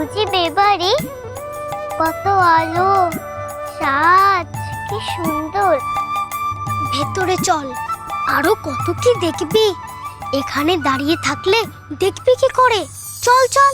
বুঝি বেবাড়ি কত আলো, সাজ, কি সুন্দর। ভেতরে চল, আরও কত কি দেখবি? এখানে দাঁড়িয়ে থাকলে দেখবি কি করে? চল চল।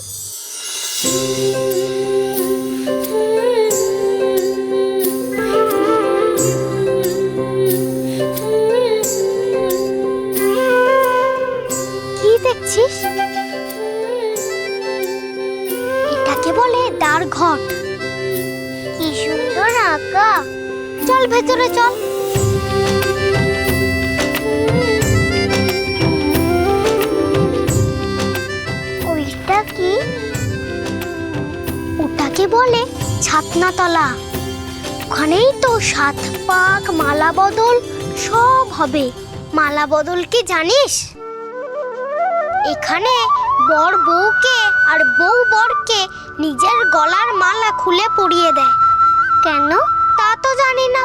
ভেতরে চল। ওইটা কি? ওটাকে বলে? ছাতনাতলা। ওখানেই তো সাত পাক মালা বদল সব হবে। মালা বদল কি জানিস? এখানে বর বউকে আর বউ বরকে নিজের গলার মালা খুলে পরিয়ে দেয়। কেন? তা তো জানি না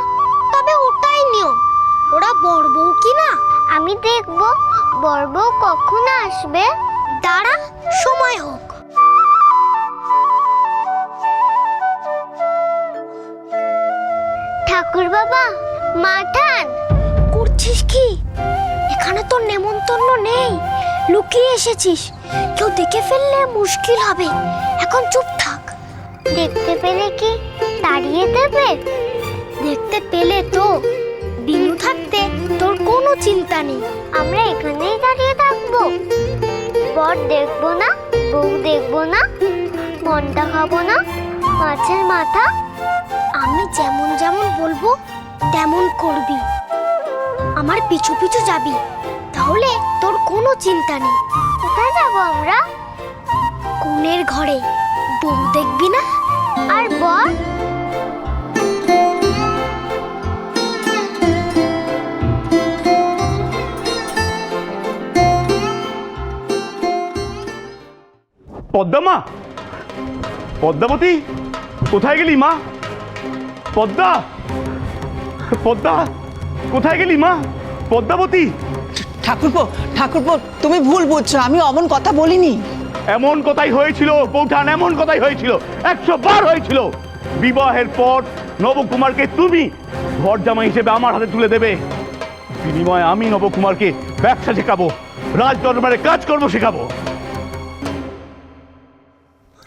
তবে ওটাই নিয়ম। ওরা বর বউ কি না? আমি দেখব বর বউ কখন আসবে? দাঁড়া সময় হোক। ঠাকুর বাবা মাঠান করছিস কি? এখানে তো নেমন্তন্ন নেই। লুকিয়ে এসেছিস। কেউ দেখে ফেললে মুশকিল হবে। এখন চুপ থাক। দেখতে পেলে কি? তাড়িয়ে দেবে? দেখতে পেলে তো। বিনু থাকতে তোর কোনো চিন্তা নেই। আমরা এখানেই দাঁড়িয়ে থাকব। বর দেখব না, বউ দেখব না, মনটা খাব না, মাছের মাথা। আমি যেমন যেমন বলব, তেমন করবি। আমার পিছু পিছু যাবি। তাহলে তোর কোনো চিন্তা নেই। কোথায় যাব আমরা? কোণের ঘরে। বউ দেখবি না? আর বর? পদ্মা পদ্মাবতী কোথায় গেলি মা? পদ্মা পদ্মা কোথায় গেলি মা? পদ্মাবতী। ঠাকুরপো ঠাকুরপো তুমি ভুল বুঝছ আমি অমন কথা বলিনি। এমন কথাই হয়েছিল বৌঠান এমন কথাই হয়েছিল একশো বার হয়েছিল। বিবাহের পর নবকুমারকে তুমি ঘর জামাই হিসেবে আমার হাতে তুলে দেবে। বিনিময়ে আমি নবকুমারকে ব্যবসা শেখাবো রাজ দরবারে কাজকর্ম শেখাবো।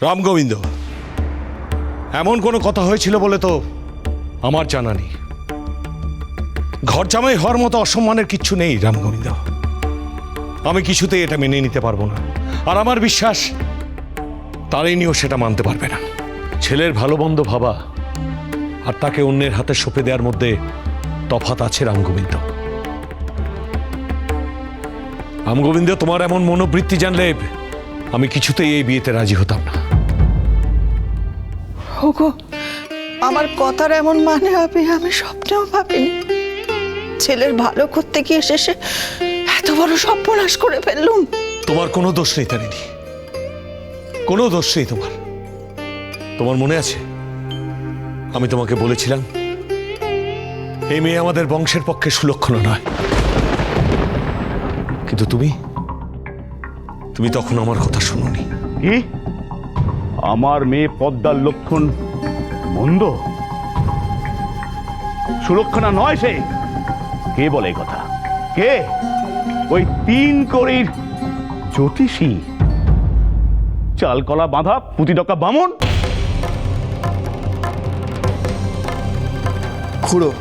রামগোবিন্দ এমন কোনো কথা হয়েছিল বলে তো আমার জানা নেই। ঘর জামাই হওয়ার মতো অসম্মানের কিচ্ছু নেই রামগোবিন্দ আমি কিছুতেই এটা মেনে নিতে পারব না। আর আমার বিশ্বাস তারাই নিয়েও সেটা মানতে পারবে না। ছেলের ভালো মন্দ ভাবা আর তাকে অন্যের হাতে সঁপে দেওয়ার মধ্যে তফাত আছে রামগোবিন্দ রামগোবিন্দ তোমার এমন মনোবৃত্তি জানলে আমি কিছুতেই এই বিয়েতে রাজি হতাম না। ওগো আমার কথার এমন মানে হবে আমি স্বপ্নেও ভাবিনি। ছেলের ভালো করতে গিয়ে শেষে এত বড় সর্বনাশ করে ফেললুম। তোমার কোনো দোষ নেই তারিণী। কোনো দোষ নেই তোমার। তোমার মনে আছে? আমি তোমাকে বলেছিলাম এই মেয়ে আমাদের বংশের পক্ষে সুলক্ষণ নয়। কিন্তু তুমি তুমি তখন আমার কথা শুনোনি। কি? আমার মেয়ে পদ্মার লক্ষণ মন্দ? সুরক্ষণা নয় সে। কে বলে কথা? কে? ওই তিন কড়ির জ্যোতিষী। চালকলা বাঁধা পুঁতিডকা বামন। খুড়ো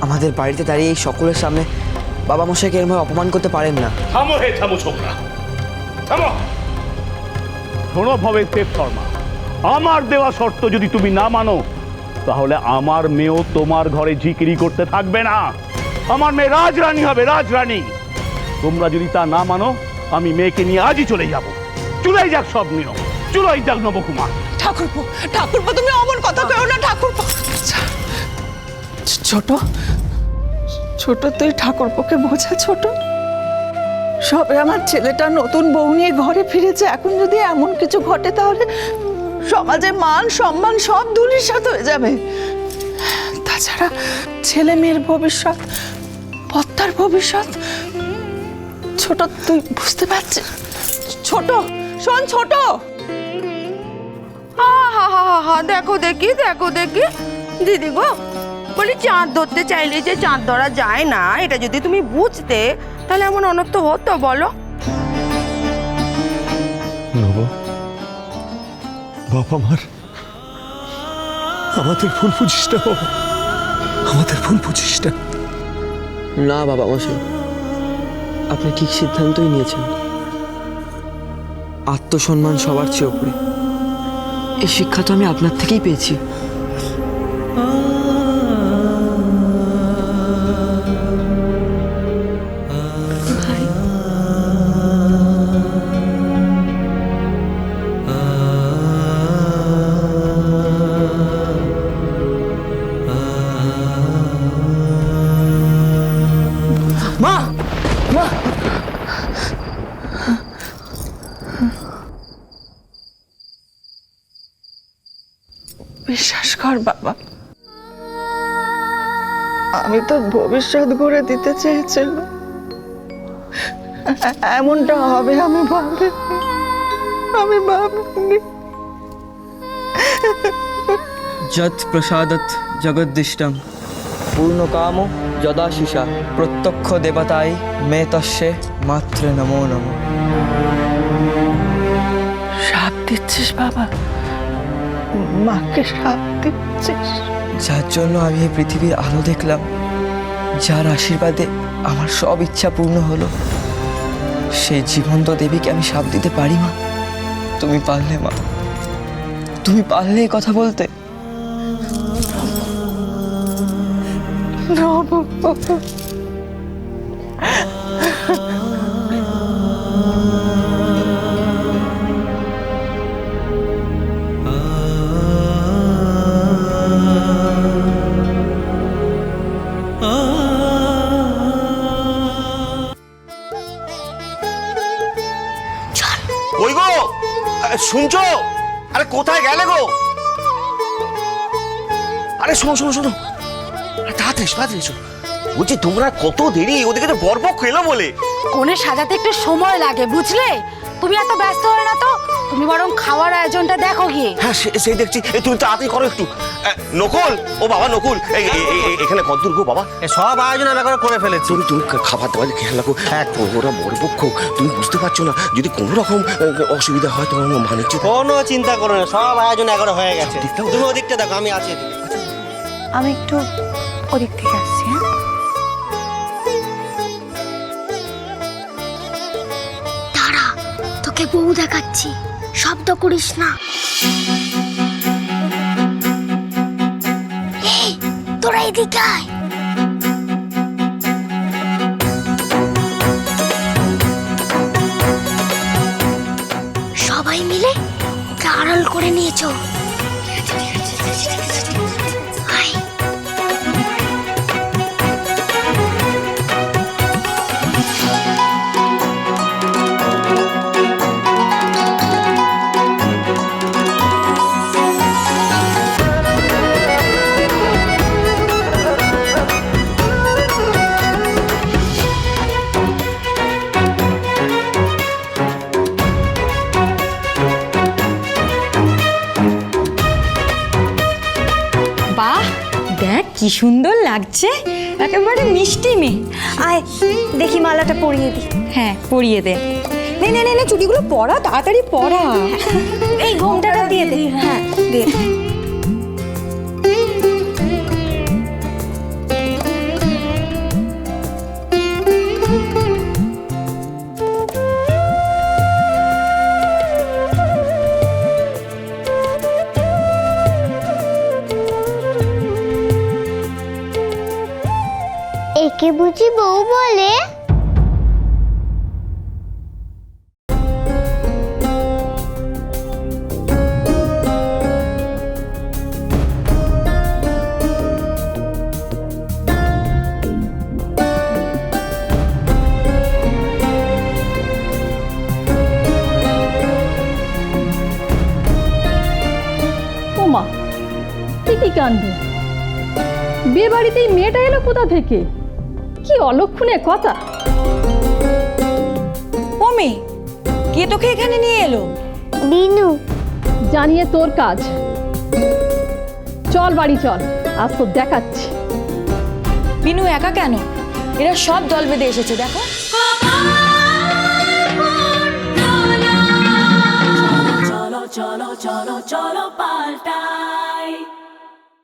আমাদের বাড়িতে দাঁড়িয়ে এই সকলের সামনে বাবা মশাইকে এরমভাবে অপমান করতে পারেন না। থামো হে থামো ছোকরা। থামো। শোনো দেব শর্মা। আমার দেওয়া শর্ত যদি তুমি না মানো, তাহলে আমার মেয়েও তোমার ঘরে ঝিকিরি করতে থাকবে না। আমার মেয়ে রাজরানী হবে, রাজরানী। তোমরা যদি তা না মানো, আমি মেয়েকে নিয়ে আজই চলে যাব। চুলাই যাক সব নিয়ম, চুলাই যাক নবকুমার। ঠাকুরপো ঠাকুরপো, তুমি অমন কথা কেউ না, ঠাকুরপো। ছোট ছোট তুই ঠাকুরপোকে বোঝা, ছোট। সবে আমার ছেলেটা নতুন বউ নিয়ে ঘরে ফিরেছে। এখন যদি এমন কিছু ঘটে তাহলে সমাজে মান, সম্মান সব ধূলিসাৎ হয়ে যাবে। তাছাড়া ছেলে মেয়ের ভবিষ্যৎ, পত্তার ভবিষ্যৎ, ছোট, তুই বুঝতে পারছিস? ছোট, শোন ছোট। আহা আহা দেখো দেখি দেখো দেখি। দিদি গো, বলি চাঁদ ধরতে চাইলে যে চাঁদ ধরা যায় না, এটা যদি তুমি বুঝতে তাহলে এমন অনর্থ হতো বলো। বাবা। বাবা মার আমাদের ভুল বুঝিস না বাবা। আমাদের ভুল বুঝিস না না বাবা মশাই আপনি ঠিক সিদ্ধান্তই নিয়েছেন। আত্মসম্মান সবার চেয়ে উপরে। এই শিক্ষা তো আমি আপনার থেকেই পেয়েছি। মা মা। বিশ্বাস কর বাবা। আমি তো ভবিষ্যৎ গড়ে দিতে চেয়েছিলাম। এমনটা হবে আমি ভাবিনি আমি ভাবিনি যৎ প্রসাদত জগদ্দিষ্টম পূর্ণ কাম যদাশিষা প্রত্যক্ষ দেবতাই মে তস্যে মাত্র নমো নমো। সাপ দিচ্ছিস বাবা? মাকে সাপ দিচ্ছিস? যার জন্য আমি এই পৃথিবীর আলো দেখলাম যার আশীর্বাদে আমার সব ইচ্ছা পূর্ণ হলো। সেই জীবন্ত দেবীকে আমি সাপ দিতে পারি মা? তুমি পারলে মা। তুমি পারলে কথা বলতে। শুনছো? আরে কোথায় গেলে গো? আরে শোনো শোনো শোনো। তাড়াতাড়ি তাড়াতাড়ি এসো। বলছি, তোমরা কত দেরি? ওদেরকে তো বরপক্ষ এলো বলে। কোণে সাজাতে একটু সময় লাগে, বুঝলে? তুমি এত ব্যস্ত হলে না তো? তুমি বরং খাওয়ার আয়োজনটা দেখো গিয়ে। হ্যাঁ সে- সেই দেখছি। তুমি তাড়াতাড়ি করো একটু। নকুল? ও বাবা নকুল। এই এই- এই- এই- এখানে কদ্দূর গো বাবা? সব আয়োজন আমি এখন করে ফেলেছি। তুমি তুমি খাবার দাবার খেয়াল রাখো। হ্যাঁ ওরা বরপক্ষ তুমি বুঝতে পারছ না যদি কোনো রকম অসুবিধা হয় তোমার মানে কোনো চিন্তা করো না সব আয়োজন এগারো হয়ে গেছে। তুমি ওদিকটা দেখো আমি আছি আমি একটু ওদিক থেকে আসছি হ্যাঁ? তোকে বউ দেখাচ্ছি। শব্দ করিস না। তোরা এদিকে আয়। সবাই মিলে আড়াল করে নিয়েছো আয় কি সুন্দর লাগছে। একেবারে মিষ্টি মেয়ে। আয় দেখি মালাটা পরিয়ে দি। হ্যাঁ পরিয়ে দে। নে নে নে চুড়িগুলো পরা তাড়াতাড়ি পরা। এই ঘোমটাটা দিয়ে দে। হ্যাঁ দে। একে বুঝি বউ বলে? বিয়ে বাড়িতে মেয়েটা এলো কোথা থেকে? কি অলক্ষণে কথা? ও মেয়ে কে তোকে এখানে নিয়ে এলো? দিনু জানিয়ে তোর কাজ। চল বাড়ি চল আজ তো দেখাচ্ছি। বিনু একা কেন? এরা সব দল বেঁধে এসেছে দেখো। cholo, cholo, cholo, cholo, palta.